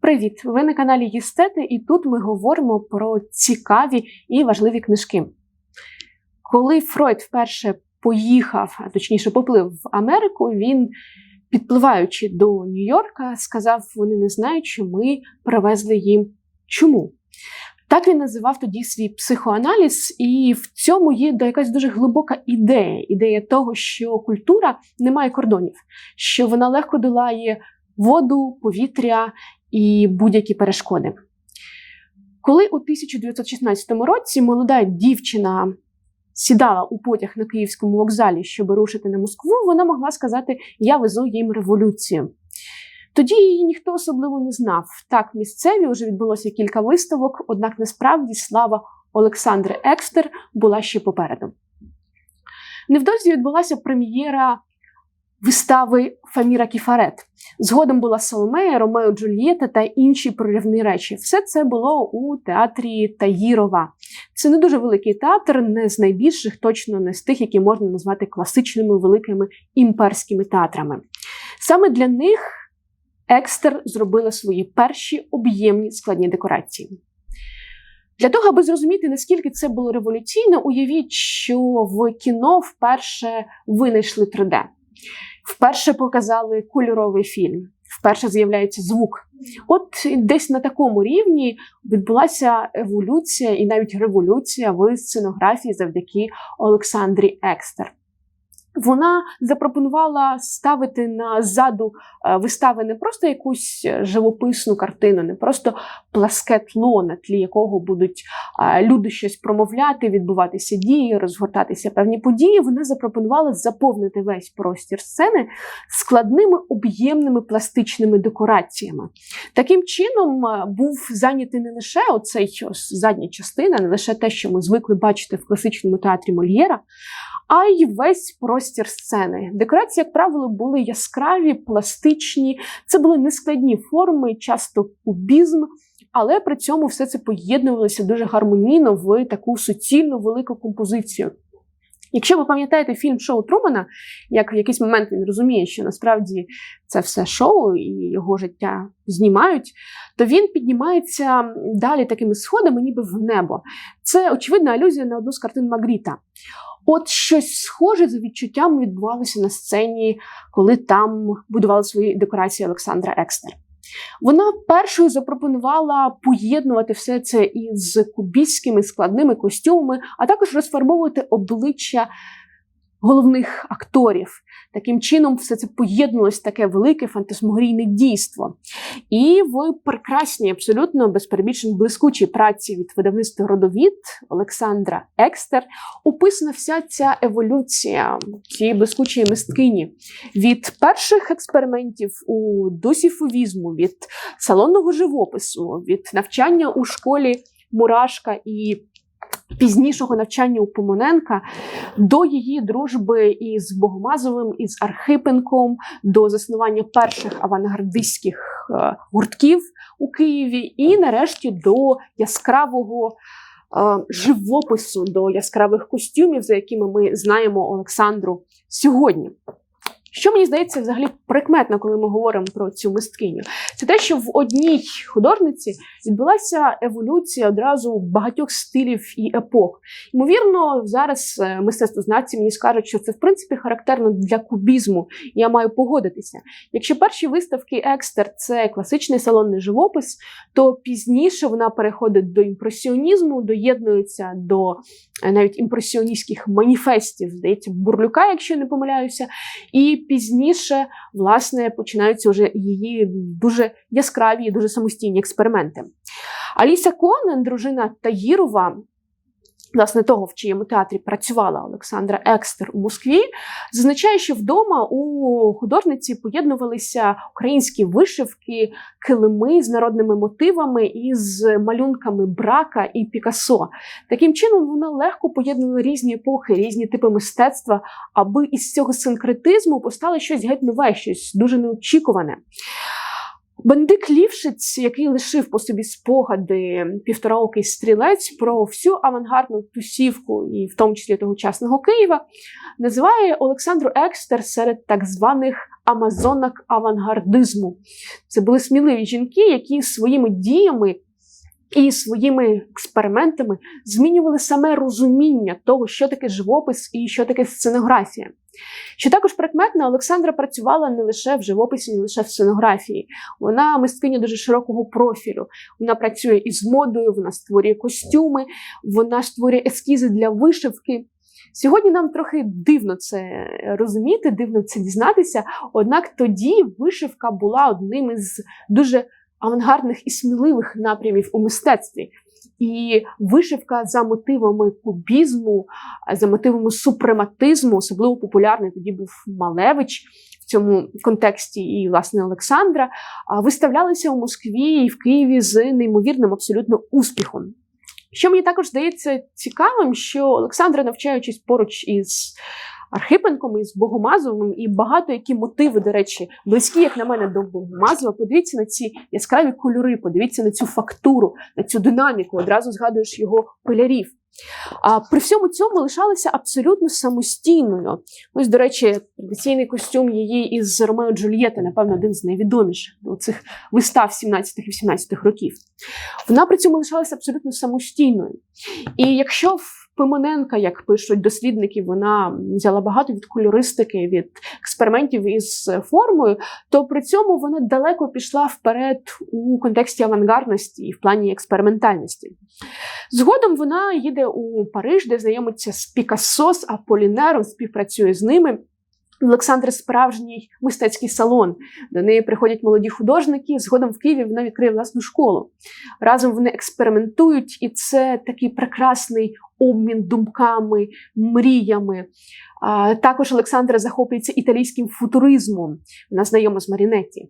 Привіт! Ви на каналі Єстети, і тут ми говоримо про цікаві і важливі книжки. Коли Фройд вперше поїхав, а точніше поплив в Америку, він, підпливаючи до Нью-Йорка, сказав: вони не знають, що ми привезли їм чому. Так він називав тоді свій психоаналіз, і в цьому є якась дуже глибока ідея ідея того, що культура не має кордонів, що вона легко долає воду, повітря і будь-які перешкоди. Коли у 1916 році молода дівчина сідала у потяг на київському вокзалі, щоб рушити на Москву, вона могла сказати: Я везу їм революцію. Тоді її ніхто особливо не знав. Так, місцеві вже відбулося кілька виставок, однак насправді слава Олександри Екстер була ще попереду. Невдовзі відбулася прем'єра вистави Фаміра Кіфарет. Згодом була Соломея, Ромео Джульєта та інші проривні речі. Все це було у театрі Таїрова. Це не дуже великий театр, не з найбільших, точно не з тих, які можна назвати класичними великими імперськими театрами. Саме для них Екстер зробила свої перші об'ємні складні декорації. Для того, аби зрозуміти, наскільки це було революційно, уявіть, що в кіно вперше винайшли 3D. Вперше показали кольоровий фільм, вперше з'являється звук. От десь на такому рівні відбулася еволюція і навіть революція в сценографії завдяки Олександрі Екстер. Вона запропонувала ставити на ззаду е, вистави не просто якусь живописну картину, не просто пласке тло, на тлі якого будуть е, люди щось промовляти, відбуватися дії, розгортатися певні події. Вона запропонувала заповнити весь простір сцени складними об'ємними пластичними декораціями. Таким чином е, був зайнятий не лише оцей задня частина, не лише те, що ми звикли бачити в класичному театрі Мольєра а й весь простір сцени. Декорації, як правило, були яскраві, пластичні, це були нескладні форми, часто кубізм. Але при цьому все це поєднувалося дуже гармонійно в таку суцільну велику композицію. Якщо ви пам'ятаєте фільм Шоу Трумана, як в якийсь момент він розуміє, що насправді це все шоу і його життя знімають, то він піднімається далі такими сходами, ніби в небо. Це очевидна алюзія на одну з картин Магріта. От щось схоже за відчуттям відбувалося на сцені, коли там будували свої декорації Олександра Екстер. Вона першою запропонувала поєднувати все це із кубійськими складними костюмами, а також розфарбовувати обличчя головних акторів. Таким чином, все це поєднувалось таке велике фантасмогорійне дійство. І в прекрасній, абсолютно без перебільшень блискучій праці від видавництва родовід Олександра Екстер описана вся ця еволюція цієї блискучої мисткині від перших експериментів у дусі фовізму, від салонного живопису, від навчання у школі Мурашка і пізнішого навчання у Помоненка до її дружби із Богомазовим, із Архипенком, до заснування перших авангардистських е, гуртків у Києві, і нарешті до яскравого. Е, живопису до яскравих костюмів, за якими ми знаємо Олександру сьогодні. Що мені здається, взагалі прикметно, коли ми говоримо про цю мисткиню, це те, що в одній художниці відбулася еволюція одразу багатьох стилів і епох. Ймовірно, зараз е, мистецтвознавці мені скажуть, що це в принципі характерно для кубізму. Я маю погодитися. Якщо перші виставки Екстер це класичний салонний живопис, то пізніше вона переходить до імпресіонізму, доєднується до е, навіть імпресіоністських маніфестів, здається, бурлюка, якщо не помиляюся. І пізніше, власне, починаються вже її дуже яскраві і дуже самостійні експерименти. Аліся Конен, дружина Таїрова, власне того, в чиєму театрі працювала Олександра Екстер у Москві, зазначає, що вдома у художниці поєднувалися українські вишивки, килими з народними мотивами і з малюнками брака і Пікассо. Таким чином вона легко поєднувала різні епохи, різні типи мистецтва, аби із цього синкретизму постало щось геть нове, щось дуже неочікуване. Бендик Лівшиць, який лишив по собі спогади півтораокий стрілець про всю авангардну тусівку, і в тому числі тогочасного Києва, називає Олександру Екстер серед так званих амазонок авангардизму. Це були сміливі жінки, які своїми діями і своїми експериментами змінювали саме розуміння того, що таке живопис і що таке сценографія. Що також прикметно, Олександра працювала не лише в живописі, не лише в сценографії. Вона мисткиня дуже широкого профілю. Вона працює із модою, вона створює костюми, вона створює ескізи для вишивки. Сьогодні нам трохи дивно це розуміти, дивно це дізнатися. Однак тоді вишивка була одним із дуже авангардних і сміливих напрямів у мистецтві. І вишивка за мотивами кубізму, за мотивами супрематизму, особливо популярний тоді був Малевич в цьому контексті і власне Олександра, виставлялися у Москві і в Києві з неймовірним абсолютно успіхом. Що мені також здається цікавим, що Олександра, навчаючись поруч із Архипенком із Богомазовим, і багато які мотиви, до речі, близькі, як на мене, до Богомазова. Подивіться на ці яскраві кольори, подивіться на цю фактуру, на цю динаміку. Одразу згадуєш його пилярів. А при всьому цьому лишалася абсолютно самостійною. Ось, до речі, традиційний костюм її із Ромео Джульєти, напевно, один з найвідоміших у цих вистав 17 і 18 років. Вона при цьому лишалася абсолютно самостійною. І якщо в Пимоненка, як пишуть дослідники, вона взяла багато від кольористики, від експериментів із формою, то при цьому вона далеко пішла вперед у контексті авангардності і в плані експериментальності. Згодом вона їде у Париж, де знайомиться з Пікассо, з Аполінером, співпрацює з ними. Олександр справжній мистецький салон. До неї приходять молоді художники. Згодом в Києві вона відкриє власну школу. Разом вони експериментують, і це такий прекрасний обмін думками, мріями. А, Також Олександра захоплюється італійським футуризмом. Вона знайома з Марінетті.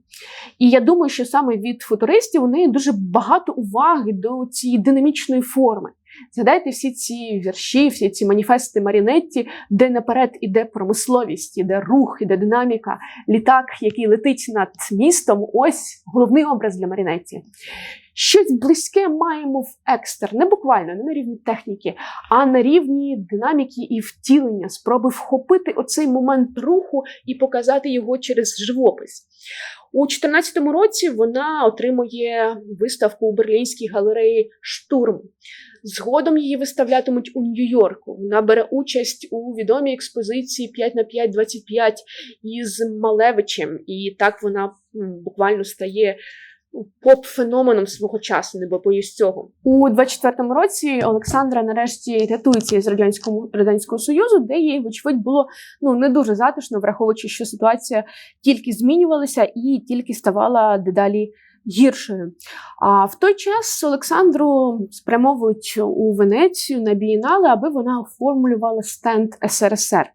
І я думаю, що саме від футуристів у неї дуже багато уваги до цієї динамічної форми. Згадайте всі ці вірші, всі ці маніфести Марінетті, де наперед іде промисловість, іде рух, іде динаміка, літак, який летить над містом. Ось головний образ для Марінетті. Щось близьке маємо в екстер, не буквально, не на рівні техніки, а на рівні динаміки і втілення, спроби вхопити оцей момент руху і показати його через живопис. У 2014 році вона отримує виставку у Берлінській галереї Штурм. Згодом її виставлятимуть у Нью-Йорку. Вона бере участь у відомій експозиції 5 на 5 25 із Малевичем, і так вона буквально стає поп-феноменом свого часу, не боюсь цього. У 24-му році Олександра нарешті рятується із радянського радянського союзу, де їй, вочевидь, було ну не дуже затишно, враховуючи, що ситуація тільки змінювалася і тільки ставала дедалі. Гіршою. А в той час Олександру спрямовують у Венецію на бієнале, аби вона оформлювала стенд СРСР.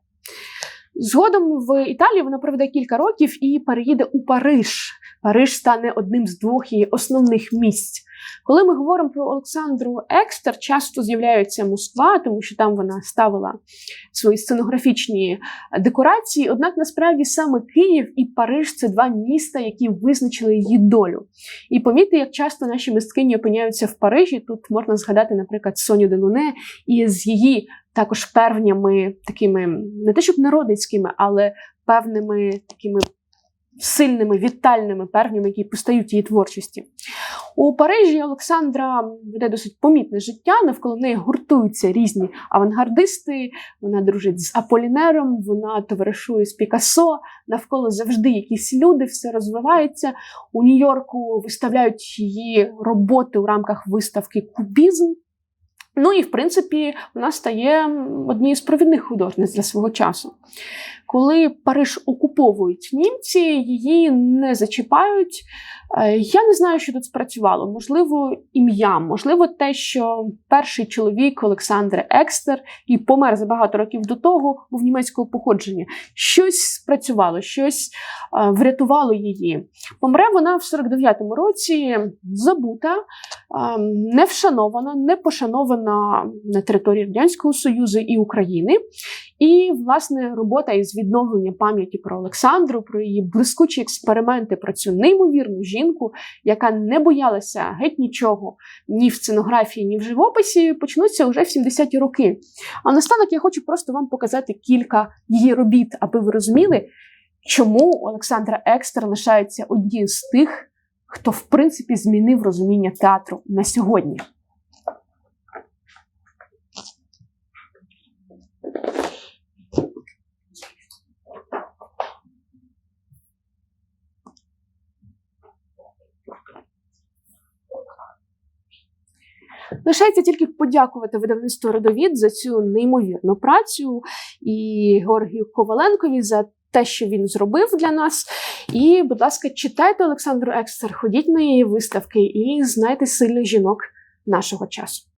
Згодом в Італії вона проведе кілька років і переїде у Париж. Париж стане одним з двох її основних місць. Коли ми говоримо про Олександру Екстер, часто з'являється Москва, тому що там вона ставила свої сценографічні декорації. Однак насправді саме Київ і Париж це два міста, які визначили її долю. І помітьте, як часто наші мисткині опиняються в Парижі. Тут можна згадати, наприклад, Соню Делуне і з її також певнями такими, не те щоб народницькими, але певними такими сильними, вітальними певнями, які постають її творчості. У Парижі Олександра веде досить помітне життя. Навколо неї гуртуються різні авангардисти. Вона дружить з Аполінером, вона товаришує з Пікассо. Навколо завжди якісь люди, все розвивається. У Нью-Йорку виставляють її роботи у рамках виставки Кубізм. Ну і в принципі вона стає однією з провідних художниць для свого часу. Коли Париж окуповують німці, її не зачіпають. Е, я не знаю, що тут спрацювало. Можливо, ім'я, можливо, те, що перший чоловік Олександр Екстер і помер за багато років до того, був німецького походження. Щось спрацювало, щось е, врятувало її. Помре вона в 49-му році забута, е, не вшанована, не пошанована на території Радянського Союзу і України. І, власне, робота із відновлення пам'яті про Олександру, про її блискучі експерименти, про цю неймовірну жінку, яка не боялася геть нічого ні в сценографії, ні в живописі, почнуться вже в 70-ті роки. А настанок я хочу просто вам показати кілька її робіт, аби ви розуміли, чому Олександра Екстер лишається однією з тих, хто в принципі змінив розуміння театру на сьогодні. Лишається тільки подякувати видавництву Родовід за цю неймовірну працю і Георгію Коваленкові за те, що він зробив для нас. І, будь ласка, читайте Олександру Екстер, ходіть на її виставки і знайте сильних жінок нашого часу.